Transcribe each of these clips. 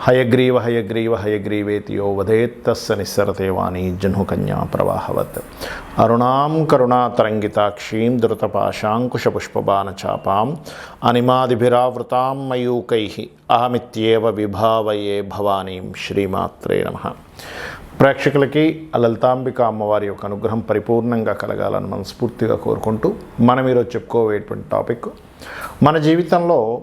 హయగ్రీవ హయగ్రీవ హయగ్రీవేతియో వదేత్తస్స నిస్సరతే వాణి జహ్నుకన్యా ప్రవాహవత్. అరుణాం కరుణాతరంగితాక్షీం ధృతపాశాంకుశపుష్పబాణచాపాం అనిమాదిభిరావృతాం మయూకై అహమిత్యేవ విభావయే భవానీం శ్రీమాత్రే నమ. ప్రేక్షకులకి లలితాంబిక అమ్మవారి యొక్క అనుగ్రహం పరిపూర్ణంగా కలగాలని మనస్ఫూర్తిగా కోరుకుంటూ మనం ఈరోజు చెప్పుకోవేటువంటి టాపిక్ మన జీవితంలో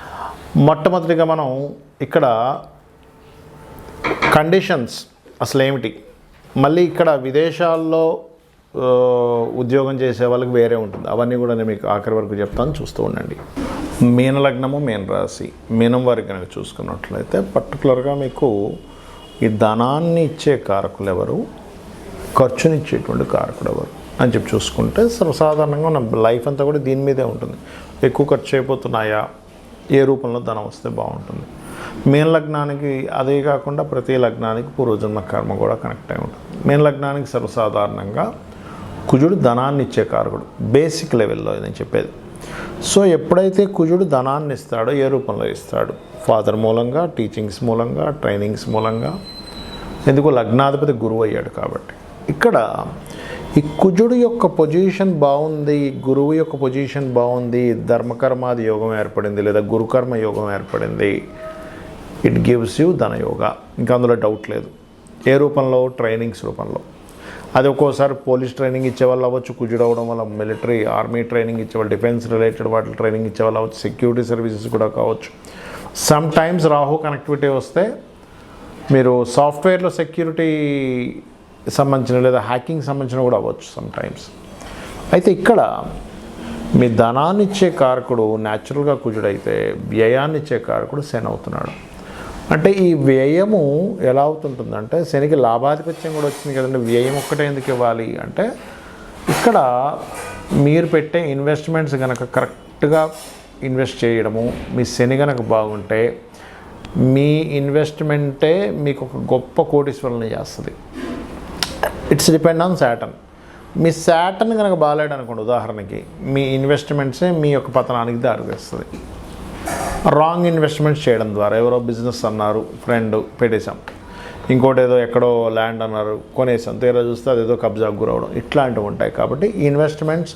మొట్టమొదటిగా మనం ఇక్కడ కండిషన్స్ అసలు ఏమిటి మళ్ళీ ఇక్కడ విదేశాల్లో ఉద్యోగం చేసే వాళ్ళకి వేరే ఉంటుంది. అవన్నీ కూడా నేను మీకు ఆఖరి వరకు చెప్తాను. చూస్తూ ఉండండి. మీన లగ్నము మీన రాశి. మీనం వారికి కనుక చూసుకున్నట్లయితే పర్టికులర్గా మీకు ఈ ధనాన్ని ఇచ్చే కారకులు ఎవరు ఖర్చునిచ్చేటువంటి కారకుడు ఎవరు అని చెప్పి చూసుకుంటే సర్వసాధారణంగా మన లైఫ్ అంతా కూడా దీని మీదే ఉంటుంది. ఎక్కువ ఖర్చు అయిపోతున్నాయా? ఏ రూపంలో ధనం వస్తే బాగుంటుంది. మేన్ లగ్నానికి అదే కాకుండా ప్రతి లగ్నానికి పూర్వజన్మ కర్మ కూడా కనెక్ట్ అయి ఉంటుంది. మేన్ లగ్నానికి సర్వసాధారణంగా కుజుడు ధనాన్ని ఇచ్చే కారకుడు. బేసిక్ లెవెల్లో నేను చెప్పేది. సో ఎప్పుడైతే కుజుడు ధనాన్ని ఇస్తాడో ఏ రూపంలో ఇస్తాడు? ఫాదర్ మూలంగా టీచింగ్స్ మూలంగా ట్రైనింగ్స్ మూలంగా. ఎందుకు? లగ్నాధిపతి గురువు అయ్యాడు కాబట్టి. ఇక్కడ ఈ కుజుడు యొక్క పొజిషన్ బాగుంది గురువు యొక్క పొజిషన్ బాగుంది ధర్మకర్మాది యోగం ఏర్పడింది లేదా గురుకర్మ యోగం ఏర్పడింది. ఇట్ గివ్స్ యూ ధనయోగ ఇంకా అందులో డౌట్ లేదు. ఏ రూపంలో? ట్రైనింగ్స్ రూపంలో. అది ఒక్కోసారి పోలీస్ ట్రైనింగ్ ఇచ్చేవాళ్ళు అవ్వచ్చు కుజుడు అవడం వల్ల మిలిటరీ ఆర్మీ ట్రైనింగ్ ఇచ్చేవాళ్ళు డిఫెన్స్ రిలేటెడ్ వాటి ట్రైనింగ్ ఇచ్చేవాళ్ళు అవ్వచ్చు సెక్యూరిటీ సర్వీసెస్ కూడా కావచ్చు. సమ్ టైమ్స్ రాహు కనెక్టివిటీ వస్తే మీరు సాఫ్ట్వేర్లో సెక్యూరిటీ సంబంధించిన లేదా హ్యాకింగ్ సంబంధించిన కూడా అవ్వచ్చు సమ్టైమ్స్ అయితే ఇక్కడ మీ ధనాన్ని ఇచ్చే కారకుడు న్యాచురల్గా కుజుడైతే వ్యయాన్ని ఇచ్చే కారకుడు శని అవుతున్నాడు. అంటే ఈ వ్యయము ఎలా అవుతుంటుందంటే శనికి లాభాధిపత్యం కూడా వచ్చింది కదండి. వ్యయం ఒక్కటే ఎందుకు ఇవ్వాలి అంటే ఇక్కడ మీరు పెట్టే ఇన్వెస్ట్మెంట్స్ కనుక కరెక్ట్గా ఇన్వెస్ట్ చేయడము మీ శని కనుక బాగుంటే మీ ఇన్వెస్ట్మెంటే మీకు ఒక గొప్ప కోటీశ్వరులను చేస్తుంది. It's depend on Saturn. Me Saturn కనుక బాగాలేడు అనుకోండి ఉదాహరణకి మీ ఇన్వెస్ట్మెంట్సే మీ యొక్క పతనానికి దారితీస్తుంది. రాంగ్ ఇన్వెస్ట్మెంట్స్ చేయడం ద్వారా ఎవరో బిజినెస్ అన్నారు ఫ్రెండ్ పెట్టేశాం. ఇంకోటి ఏదో ఎక్కడో ల్యాండ్ అన్నారు కొనేసాం తీరా చూస్తే అదేదో కబ్జాకు గురవడం ఇట్లాంటివి ఉంటాయి. కాబట్టి ఈ ఇన్వెస్ట్మెంట్స్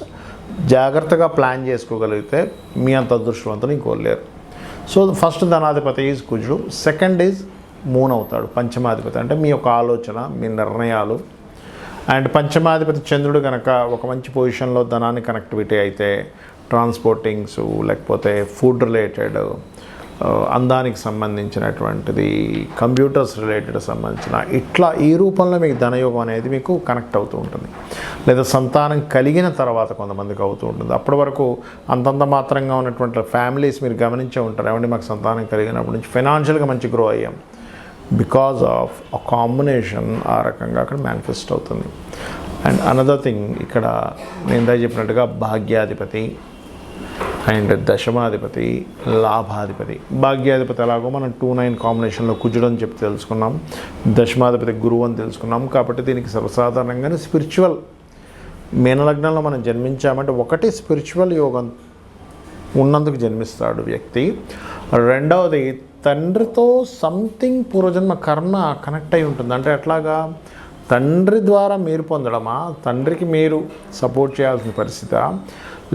జాగ్రత్తగా ప్లాన్ చేసుకోగలిగితే మీ అంత అదృష్టవంతులు ఇంకో లేరు. సో ఫస్ట్ ధనాధిపతి ఈజ్ కుజుడు. సెకండ్ ఈజ్ మూన్ అవుతాడు పంచమాధిపతి. అంటే మీ యొక్క ఆలోచన మీ నిర్ణయాలు అండ్ పంచమాధిపతి చంద్రుడు కనుక ఒక మంచి పొజిషన్లో ధనాన్ని కనెక్టివిటీ అయితే ట్రాన్స్పోర్టింగ్స్ లేకపోతే ఫుడ్ రిలేటెడ్ అందానికి సంబంధించినటువంటిది కంప్యూటర్స్ రిలేటెడ్ సంబంధించిన ఇట్లా ఈ రూపంలో మీకు ధనయోగం అనేది మీకు కనెక్ట్ అవుతూ ఉంటుంది. లేదా సంతానం కలిగిన తర్వాత కొంతమందికి అవుతూ ఉంటుంది. అప్పటి వరకు అంతంత మాత్రంగా ఉన్నటువంటి ఫ్యామిలీస్ మీరు గమనించే ఉంటారు. ఏమంటే మాకు సంతానం కలిగినప్పటి నుంచి ఫైనాన్షియల్గా మంచి గ్రో అయ్యాం. బికాజ్ ఆఫ్ అ కాంబినేషన్ ఆ రకంగా అక్కడ మేనిఫెస్ట్ అవుతుంది. అండ్ అనదర్ థింగ్ ఇక్కడ నేను చెప్పినట్టుగా భాగ్యాధిపతి అండ్ దశమాధిపతి లాభాధిపతి. భాగ్యాధిపతి ఎలాగో మనం టూ నైన్ కాంబినేషన్లో కుజుడు అని చెప్పి తెలుసుకున్నాం దశమాధిపతి గురువు అని తెలుసుకున్నాం కాబట్టి దీనికి సర్వసాధారణంగానే స్పిరిచువల్ మీనలగ్నంలో మనం జన్మించామంటే ఒకటి స్పిరిచువల్ యోగం ఉన్నందుకు జన్మిస్తాడు వ్యక్తి. రెండవది తండ్రితో సంథింగ్ పూర్వజన్మ కర్మ కనెక్ట్ అయి ఉంటుంది. అంటే ఎట్లాగా? తండ్రి ద్వారా మీరు పొందడమా? తండ్రికి మీరు సపోర్ట్ చేయాల్సిన పరిస్థితి?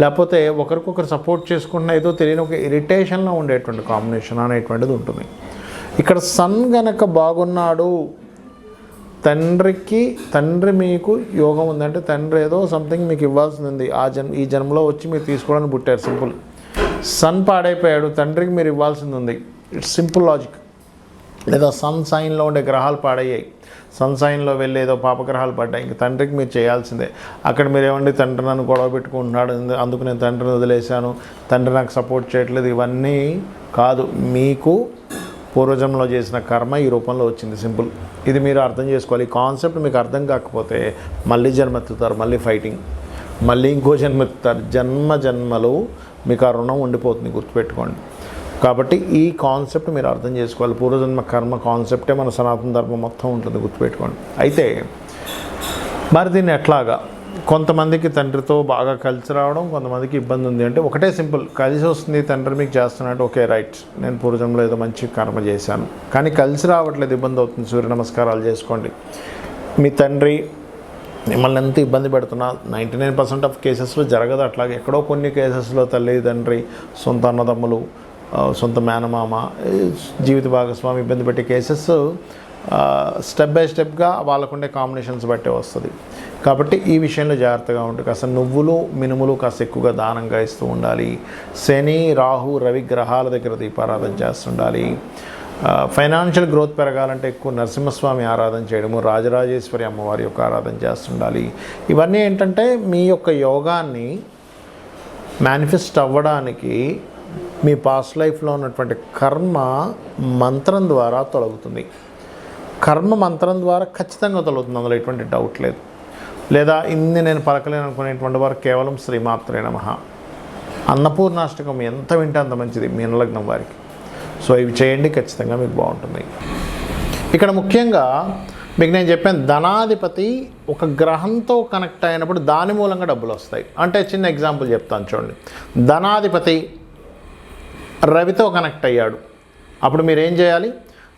లేకపోతే ఒకరికొకరు సపోర్ట్ చేసుకున్న ఏదో తెలియని ఒక ఇరిటేషన్లో ఉండేటువంటి కాంబినేషన్ అనేటువంటిది ఉంటుంది. ఇక్కడ సన్ గనక బాగున్నాడు తండ్రికి తండ్రి మీకు యోగం ఉందంటే తండ్రి ఏదో సంథింగ్ మీకు ఇవ్వాల్సింది. ఆ జన్మ ఈ జన్మలో వచ్చి మీరు తీసుకోవడానికి పుట్టారు. సింపుల్ సన్ పాడైపోయాడు తండ్రికి మీరు ఇవ్వాల్సింది ఉంది. ఇట్స్ సింపుల్ లాజిక్ లేదా సన్ సైన్లో ఉండే గ్రహాలు పాడయ్యాయి. సన్ సైన్లో వెళ్ళి ఏదో పాపగ్రహాలు పడ్డాయి. ఇంక తండ్రికి మీరు చేయాల్సిందే. అక్కడ మీరు ఏమండి తండ్రి నన్ను గొడవ పెట్టుకుంటున్నాడు అందుకు నేను తండ్రిని వదిలేశాను. తండ్రి నాకు సపోర్ట్ చేయట్లేదు. ఇవన్నీ కాదు. మీకు పూర్వజంలో చేసిన కర్మ ఈ రూపంలో వచ్చింది. సింపుల్ ఇది మీరు అర్థం చేసుకోవాలి. ఈ కాన్సెప్ట్ మీకు అర్థం కాకపోతే మళ్ళీ జన్మెత్తుతారు మళ్ళీ ఫైటింగ్ మళ్ళీ ఇంకో జన్మ జన్మెత్తుతారు జన్మ జన్మలు మీకు ఆ రుణం ఉండిపోతుంది గుర్తుపెట్టుకోండి. కాబట్టి ఈ కాన్సెప్ట్ మీరు అర్థం చేసుకోవాలి. పూర్వజన్మ కర్మ కాన్సెప్టే మన సనాతన ధర్మం మొత్తం ఉంటుంది గుర్తుపెట్టుకోండి. అయితే మరి దీన్ని ఎట్లాగా? కొంతమందికి తండ్రితో బాగా కలిసి రావడం కొంతమందికి ఇబ్బంది ఉంది. అంటే ఒకటే సింపుల్ కలిసి వస్తుంది తండ్రి మీకు చేస్తున్నట్టు ఓకే రైట్. నేను పూర్వజన్మలో ఏదో మంచి కర్మ చేశాను. కానీ కలిసి రావట్లేదు ఇబ్బంది అవుతుంది. సూర్య నమస్కారాలు చేసుకోండి. మీ తండ్రి మిమ్మల్ని ఎంత ఇబ్బంది పెడుతున్నా నైంటీ నైన్ పర్సెంట్ ఆఫ్ కేసెస్లో జరగదు. అట్లాగే ఎక్కడో కొన్ని కేసెస్లో తల్లి తండ్రి సొంత అన్నదమ్ములు సొంత మేనమామ జీవిత భాగస్వామి ఇబ్బంది పెట్టే కేసెస్ స్టెప్ బై స్టెప్గా వాళ్ళకుండే కాంబినేషన్స్ బట్టే వస్తుంది. కాబట్టి ఈ విషయంలో జాగ్రత్తగా ఉంటుంది కాస్త నువ్వులు మినుములు కాస్త ఎక్కువగా దానంగా ఇస్తూ ఉండాలి. శని రాహు రవి గ్రహాల దగ్గర దీపారాధన చేస్తుండాలి. ఫైనాన్షియల్ గ్రోత్ పెరగాలంటే ఎక్కువ నరసింహస్వామి ఆరాధన చేయడము రాజరాజేశ్వరి అమ్మవారి యొక్క ఆరాధన చేస్తుండాలి. ఇవన్నీ ఏంటంటే మీ యొక్క యోగాన్ని మేనిఫెస్ట్ అవ్వడానికి మీ పాస్ట్ లైఫ్లో ఉన్నటువంటి కర్మ మంత్రం ద్వారా తొలగుతుంది. కర్మ మంత్రం ద్వారా ఖచ్చితంగా తొలగుతుంది. అందులో ఎటువంటి డౌట్ లేదు. లేదా ఇన్ని నేను పలకలేను అనుకునేటువంటి వారు కేవలం శ్రీమాత్రే నమ. అన్నపూర్ణాష్టకం ఎంత వింటే అంత మంచిది మీనలగ్నం వారికి. సో ఇవి చేయండి ఖచ్చితంగా మీకు బాగుంటుంది. ఇక్కడ ముఖ్యంగా మీకు నేను చెప్పాను ధనాధిపతి ఒక గ్రహంతో కనెక్ట్ అయినప్పుడు దాని మూలంగా డబ్బులు వస్తాయి. అంటే చిన్న ఎగ్జాంపుల్ చెప్తాను చూడండి. ధనాధిపతి రవితో కనెక్ట్ అయ్యాడు. అప్పుడు మీరు ఏం చేయాలి?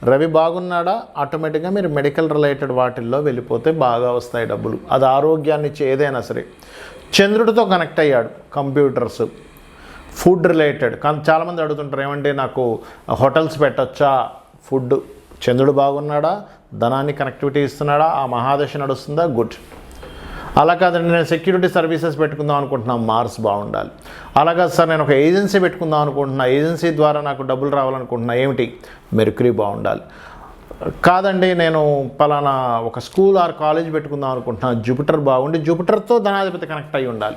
రవి బాగున్నాడా? ఆటోమేటిక్గా మీరు మెడికల్ రిలేటెడ్ వాటిల్లో వెళ్ళిపోతే బాగా వస్తాయి డబ్బులు. అది ఆరోగ్యాన్ని ఇచ్చే ఏదైనా సరే. చంద్రుడితో కనెక్ట్ అయ్యాడు కంప్యూటర్స్. Food related. కానీ చాలామంది అడుగుతుంటారు ఏమంటే నాకు హోటల్స్ పెట్టొచ్చా? ఫుడ్ చంద్రుడు బాగున్నాడా? ధనాన్ని కనెక్టివిటీ ఇస్తున్నాడా? ఆ మహాదశ నడుస్తుందా? గుడ్. అలా కాదండి నేను సెక్యూరిటీ సర్వీసెస్ పెట్టుకుందాం అనుకుంటున్నాను మార్స్ బాగుండాలి. అలా కాదు సార్ నేను ఒక ఏజెన్సీ పెట్టుకుందాం అనుకుంటున్నా ఏజెన్సీ ద్వారా నాకు డబ్బులు రావాలనుకుంటున్నా ఏమిటి? మెర్క్యూరీ బాగుండాలి. కాదండి నేను పలానా ఒక స్కూల్ ఆర్ కాలేజ్ పెట్టుకుందాం అనుకుంటున్నా జూపిటర్ బాగుండి జూపిటర్తో ధనాధిపతి కనెక్ట్ అయి ఉండాలి.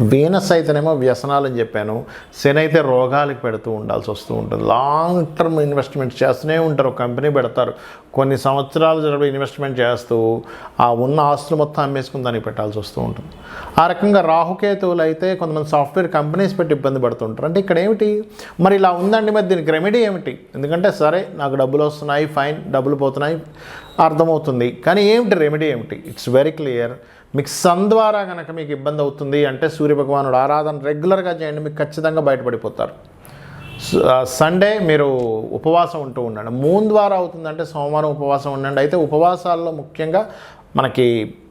వీనస్ అయితేనేమో వ్యసనాలు అని చెప్పాను. శని అయితే రోగాలకు పెడుతూ ఉండాల్సి వస్తూ ఉంటుంది. లాంగ్ టర్మ్ ఇన్వెస్ట్మెంట్ చేస్తూనే ఉంటారు. కంపెనీ పెడతారు. కొన్ని సంవత్సరాలు జరిపి ఇన్వెస్ట్మెంట్ చేస్తూ ఆ ఉన్న ఆస్తులు మొత్తం అమ్మేసుకుని దానికి పెట్టాల్సి వస్తూ ఉంటుంది. ఆ రకంగా రాహుకేతువులు అయితే కొంతమంది సాఫ్ట్వేర్ కంపెనీస్ పెట్టి ఇబ్బంది పడుతుంటారు. అంటే ఇక్కడ ఏమిటి? మరి ఇలా ఉందండి మరి దీనికి రెమెడీ ఏమిటి? ఎందుకంటే సరే నాకు డబ్బులు వస్తున్నాయి ఫైన్ డబ్బులు పోతున్నాయి. అర్థమవుతుంది. కానీ ఏమిటి రెమెడీ ఏమిటి? ఇట్స్ వెరీ క్లియర్ మీకు సన్ ద్వారా కనుక మీకు ఇబ్బంది అవుతుంది అంటే సూర్యభగవానుడు ఆరాధన రెగ్యులర్గా చేయండి మీకు ఖచ్చితంగా బయటపడిపోతారు. సండే మీరు ఉపవాసం ఉంటూ ఉండండి. మూన్ ద్వారా అవుతుందంటే సోమవారం ఉపవాసం ఉండండి. అయితే ఉపవాసాల్లో ముఖ్యంగా మనకి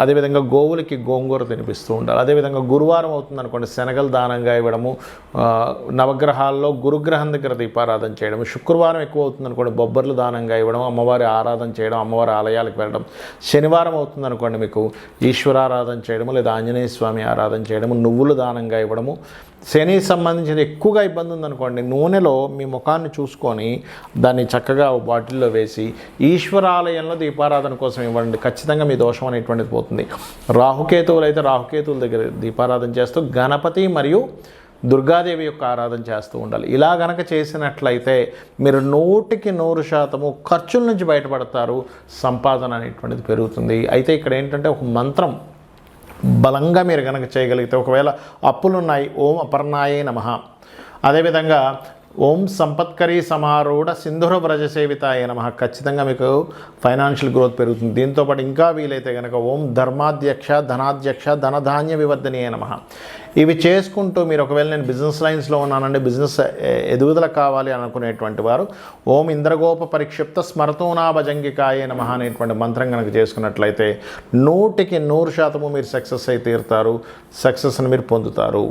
అదేవిధంగా గోవులకి గోంగూర తినిపిస్తూ ఉండాలి. అదేవిధంగా గురువారం అవుతుంది అనుకోండి శనగలు దానంగా ఇవ్వడము నవగ్రహాల్లో గురుగ్రహం దగ్గర దీపారాధన చేయడం శుక్రవారం ఎక్కువ అవుతుంది అనుకోండి బొబ్బర్లు దానంగా ఇవ్వడం అమ్మవారి ఆరాధన చేయడం అమ్మవారి ఆలయాలకు వెళ్ళడం. శనివారం అవుతుంది అనుకోండి మీకు ఈశ్వరారాధన చేయడము లేదా ఆంజనేయ స్వామి ఆరాధన చేయడము నువ్వులు దానంగా ఇవ్వడము. శని సంబంధించిన ఎక్కువగా ఇబ్బంది ఉందనుకోండి నూనెలో మీ ముఖాన్ని చూసుకొని దాన్ని చక్కగా బాటిల్లో వేసి ఈశ్వరాలయంలో దీపారాధన కోసం ఇవ్వండి. ఖచ్చితంగా మీ దోషం అనేటువంటిది పోతుంది. రాహుకేతువులు అయితే రాహుకేతువుల దగ్గర దీపారాధన చేస్తూ గణపతి మరియు దుర్గాదేవి యొక్క ఆరాధన చేస్తూ ఉండాలి. ఇలా గనక చేసినట్లయితే మీరు నూటికి నూరు శాతము ఖర్చుల నుంచి బయటపడతారు. సంపాదన అనేటువంటిది పెరుగుతుంది. అయితే ఇక్కడ ఏంటంటే ఒక మంత్రం బలంగా మీరు కనుక చేయగలిగితే ఒకవేళ అప్పులు ఉన్నాయి ఓం అపర్ణాయే నమ. అదేవిధంగా ఓం సంపత్కరీ సమారూఢ సింధుర వ్రజ సేవితాయ నమ. ఖచ్చితంగా మీకు ఫైనాన్షియల్ గ్రోత్ పెరుగుతుంది. దీంతోపాటు ఇంకా వీలైతే కనుక ఓం ధర్మాధ్యక్ష ధనాధ్యక్ష ధనధాన్య వివర్ధనీయ నమ. ఇవి చేసుకుంటూ మీరు ఒకవేళ నేను బిజినెస్ లైన్స్లో ఉన్నానండి బిజినెస్ ఎదుగుదల కావాలి అనుకునేటువంటి వారు ఓం ఇంద్రగోప పరిక్షిప్త స్మరతోనా భజంగికాయ నమ అనేటువంటి మంత్రం కనుక చేసుకున్నట్లయితే నూటికి నూరు శాతము మీరు సక్సెస్ అయి తీరుతారు. సక్సెస్ని మీరు పొందుతారు.